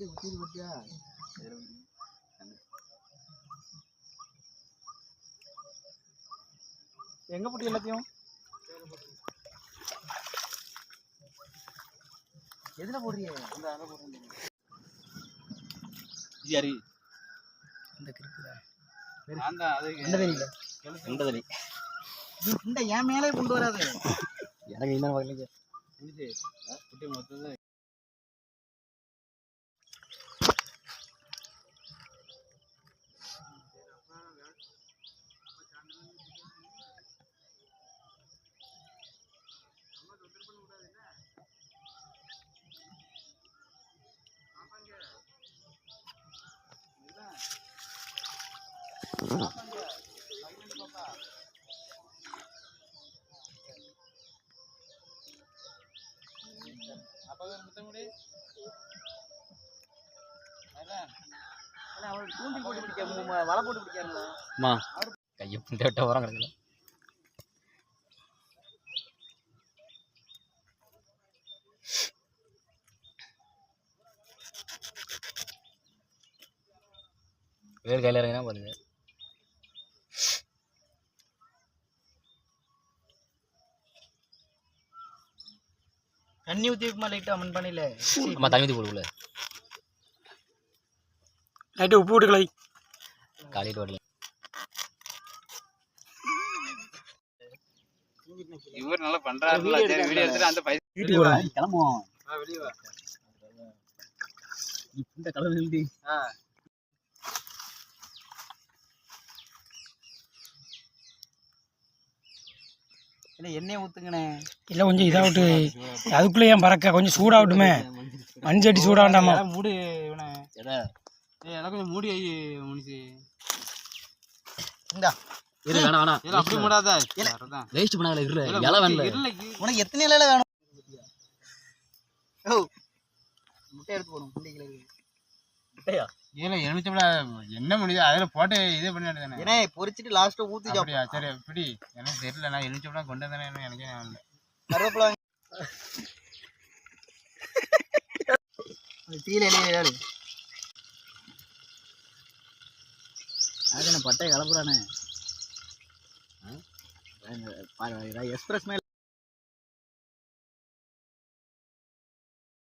எப்படி ஊற்றி பத்தியா எங்க போட்டி எல்லாத்தையும்? எதுல போடுறீங்க இந்த அரை போடுறீங்க யாரு? இந்த கிறுக்குதா நான் தான் அது இந்த இந்த என் மேலே கொண்டு வராது. எனக்கு என்ன வரலைங்க முடிச்சு குட்டி மொத்தம் அம்மா. கையை புண்டை உரம் கிடக்கல. வேறு கையில் இறங்கினா பாருங்க. தண்ணி ஊற்றி வைக்குமா லைட்டாக மண் பண்ணல அம்மா தண்ணி ஊற்றி போடுக்குள்ள லைட்டாக உப்பு விட்டுக்கலை காலையில் வரல இவர் நல்லா பண்றாருல சரி வீடியோ எடுத்துட்டு அந்த பைசா வீட்டுக்கு போகிறேன் கிளம்புவோம் வெளியே வா. இந்த கலர் எழுதி. இல்லை எண்ணெயை ஊற்றுங்கண்ணே இல்லை கொஞ்சம் இதாகட்டு அதுக்குள்ளே ஏன் பறக்க? கொஞ்சம் சூடாகட்டுமே. மண் சட்டி சூடாகண்டாமா மூடு இவனை. எல்லாம் கொஞ்சம் மூடி ஐ முடிச்சு இந்தா. இரு வேணாம் வேணாம். இல்ல அப்படி மூடாத. வேஸ்ட் பண்ணாங்கல்ல இரு. இல்ல, இலை வேணல இல்ல உனக்கு எத்தனை இலையில வேணும்? ஓ. முட்டை எடுத்து போடும் இல்ல என்ன முடியுது அதுல போட்டு இது பண்ண வேண்டியதானே ஏன்னா பொரிச்சிட்டு லாஸ்ட்டாக ஊற்றி அப்படியா சரி இப்படி எனக்கு தெரியல நான் எலுமிச்சம்பழம் கொண்டு வந்தானே எனக்கு. கருவேப்பிலை தீல பட்டை கலப்புறானே? பாரு எக்ஸ்பிரஸ் மேல